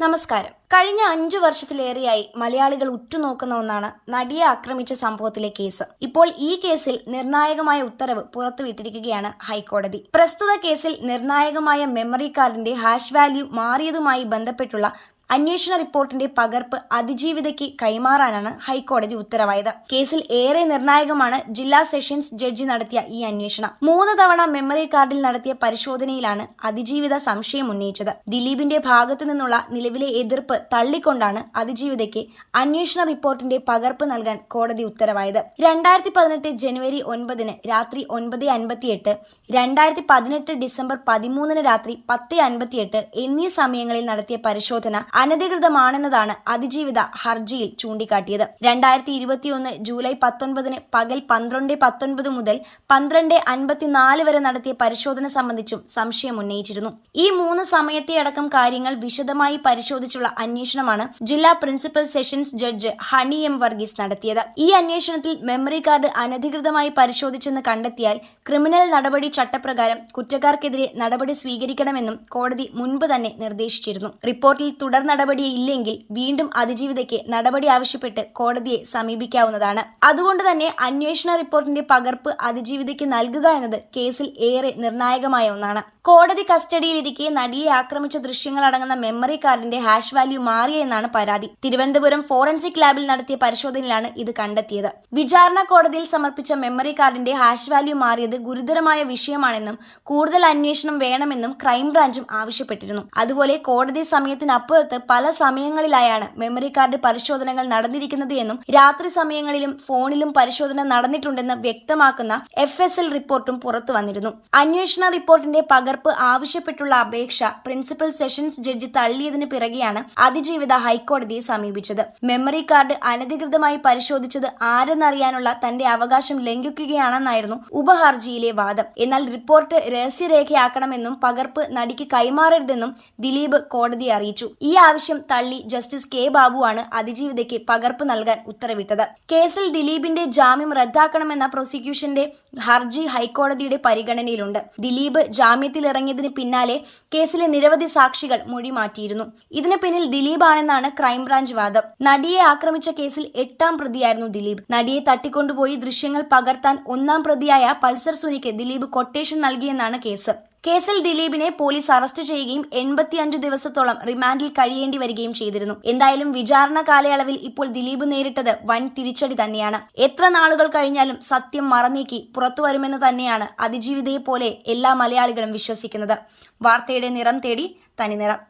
നമസ്കാരം. കഴിഞ്ഞ അഞ്ചു വർഷത്തിലേറെയായി മലയാളികൾ ഉറ്റുനോക്കുന്ന ഒന്നാണ് നടിയെ ആക്രമിച്ച സംഭവത്തിലെ കേസ്. ഇപ്പോൾ ഈ കേസിൽ നിർണായകമായ ഉത്തരവ് പുറത്തുവിട്ടിരിക്കുകയാണ് ഹൈക്കോടതി. പ്രസ്തുത കേസിൽ നിർണായകമായ മെമ്മറി കാർഡിന്റെ ഹാഷ് വാല്യൂ മാറിയതുമായി ബന്ധപ്പെട്ടുള്ള അന്വേഷണ റിപ്പോർട്ടിന്റെ പകർപ്പ് അതിജീവിതയ്ക്ക് കൈമാറാനാണ് ഹൈക്കോടതി ഉത്തരവായത്. കേസിൽ ഏറെ നിർണായകമാണ് ജില്ലാ സെഷൻസ് ജഡ്ജി നടത്തിയ ഈ അന്വേഷണം. മൂന്ന് തവണ മെമ്മറി കാർഡിൽ നടത്തിയ പരിശോധനയിലാണ് അതിജീവിത സംശയം ഉന്നയിച്ചത്. ദിലീപിന്റെ ഭാഗത്തു നിന്നുള്ള നിലവിലെ എതിർപ്പ് തള്ളിക്കൊണ്ടാണ് അതിജീവിതയ്ക്ക് അന്വേഷണ റിപ്പോർട്ടിന്റെ പകർപ്പ് നൽകാൻ കോടതി ഉത്തരവായത്. രണ്ടായിരത്തി പതിനെട്ട് ജനുവരി ഒൻപതിന് രാത്രി ഒൻപത് അൻപത്തിയെട്ട് രണ്ടായിരത്തി പതിനെട്ട് ഡിസംബർ പതിമൂന്നിന് രാത്രി പത്ത് അൻപത്തിയെട്ട് എന്നീ സമയങ്ങളിൽ നടത്തിയ പരിശോധന അനധികൃതമാണെന്നതാണ് അതിജീവിത ഹർജിയിൽ ചൂണ്ടിക്കാട്ടിയത്. രണ്ടായിരത്തി ഇരുപത്തിയൊന്ന് ജൂലൈ പത്തൊൻപതിന് പകൽ പന്ത്രണ്ട് പത്തൊൻപത് മുതൽ പന്ത്രണ്ട് അൻപത്തിനാല് വരെ നടത്തിയ പരിശോധന സംബന്ധിച്ചും സംശയം ഉന്നയിച്ചിരുന്നു. ഈ മൂന്ന് സമയത്തെ അടക്കം കാര്യങ്ങൾ വിശദമായി പരിശോധിച്ചുള്ള അന്വേഷണമാണ് ജില്ലാ principal sessions judge Honey M Varghese നടത്തിയത്. ഈ അന്വേഷണത്തിൽ മെമ്മറി കാർഡ് അനധികൃതമായി പരിശോധിച്ചെന്ന് കണ്ടെത്തിയാൽ ക്രിമിനൽ നടപടി ചട്ടപ്രകാരം കുറ്റക്കാർക്കെതിരെ നടപടി സ്വീകരിക്കണമെന്നും കോടതി മുൻപ് തന്നെ നിർദ്ദേശിച്ചിരുന്നു. റിപ്പോർട്ടിൽ തുടർ നടപടിയില്ലെങ്കിൽ വീണ്ടും അതിജീവിതയ്ക്ക് നടപടി ആവശ്യപ്പെട്ട് കോടതിയെ സമീപിക്കാവുന്നതാണ്. അതുകൊണ്ട് തന്നെ അന്വേഷണ റിപ്പോർട്ടിന്റെ പകർപ്പ് അതിജീവിതയ്ക്ക് നൽകുക എന്നത് കേസിൽ ഏറെ നിർണായകമായ ഒന്നാണ്. കോടതി കസ്റ്റഡിയിലിരിക്കെ നടിയെ ആക്രമിച്ച ദൃശ്യങ്ങൾ അടങ്ങുന്ന മെമ്മറി കാർഡിന്റെ ഹാഷ് വാല്യൂ മാറിയെന്നാണ് പരാതി. തിരുവനന്തപുരം ഫോറൻസിക് ലാബിൽ നടത്തിയ പരിശോധനയിലാണ് ഇത് കണ്ടെത്തിയത്. വിചാരണ കോടതിയിൽ സമർപ്പിച്ച മെമ്മറി കാർഡിന്റെ ഹാഷ് വാല്യൂ മാറിയത് ഗുരുതരമായ വിഷയമാണെന്നും കൂടുതൽ അന്വേഷണം വേണമെന്നും ക്രൈംബ്രാഞ്ചും ആവശ്യപ്പെട്ടിരുന്നു. അതുപോലെ കോടതി സമയത്തിനപ്പുറത്ത് പല സമയങ്ങളിലായാണ് മെമ്മറി കാർഡ് പരിശോധനകൾ നടന്നിരിക്കുന്നത് എന്നും രാത്രി സമയങ്ങളിലും ഫോണിലും പരിശോധന നടന്നിട്ടുണ്ടെന്ന് വ്യക്തമാക്കുന്ന എഫ് എസ് എൽ റിപ്പോർട്ടും പുറത്തു വന്നിരുന്നു. അന്വേഷണ റിപ്പോർട്ടിന്റെ പകർപ്പ് ആവശ്യപ്പെട്ടുള്ള അപേക്ഷ പ്രിൻസിപ്പൽ സെഷൻസ് ജഡ്ജി തള്ളിയതിന് പിറകെയാണ് അതിജീവിത ഹൈക്കോടതിയെ സമീപിച്ചത്. മെമ്മറി കാർഡ് അനധികൃതമായി പരിശോധിച്ചത് ആരെന്നറിയാനുള്ള തന്റെ അവകാശം ലംഘിക്കുകയാണെന്നായിരുന്നു ഉപഹർജിയിലെ വാദം. എന്നാൽ റിപ്പോർട്ട് രഹസ്യരേഖയാക്കണമെന്നും പകർപ്പ് നടിക്ക് കൈമാറരുതെന്നും ദിലീപ് കോടതിയെ അറിയിച്ചു. ഈ ആവശ്യം തള്ളി ജസ്റ്റിസ് കെ ബാബുവാണ് അതിജീവിതയ്ക്ക് പകർപ്പ് നൽകാൻ ഉത്തരവിട്ടത്. കേസിൽ ദിലീപിന്റെ ജാമ്യം റദ്ദാക്കണമെന്ന പ്രോസിക്യൂഷന്റെ ഹർജി ഹൈക്കോടതിയുടെ പരിഗണനയിലുണ്ട്. ദിലീപ് ജാമ്യത്തിലിറങ്ങിയതിന് പിന്നാലെ കേസിലെ നിരവധി സാക്ഷികൾ മൊഴി മാറ്റിയിരുന്നു ഇതിന് പിന്നിൽ ദിലീപാണെന്നാണ് ക്രൈംബ്രാഞ്ച് വാദം. നടിയെ ആക്രമിച്ച കേസിൽ എട്ടാം പ്രതിയായിരുന്നു ദിലീപ്. നടിയെ തട്ടിക്കൊണ്ടുപോയി ദൃശ്യങ്ങൾ പകർത്താൻ ഒന്നാം പ്രതിയായ പൾസർ സുനിക്ക് ദിലീപ് കൊട്ടേഷൻ നൽകിയെന്നാണ് കേസ്. കേസിൽ ദിലീപിനെ പോലീസ് അറസ്റ്റ് ചെയ്യുകയും എൺപത്തിയഞ്ച് ദിവസത്തോളം റിമാൻഡിൽ കഴിയേണ്ടി വരികയും ചെയ്തിരുന്നു. എന്തായാലും വിചാരണ കാലയളവിൽ ഇപ്പോൾ ദിലീപ് നേരിട്ടത് വൻ തിരിച്ചടി തന്നെയാണ്. എത്ര നാളുകൾ കഴിഞ്ഞാലും സത്യം മറന്നീക്കി പുറത്തു വരുമെന്ന് തന്നെയാണ് അതിജീവിതയെ പോലെ എല്ലാ മലയാളികളും വിശ്വസിക്കുന്നത്. വാർത്തയുടെ നിറം തേടി തനിനിറം.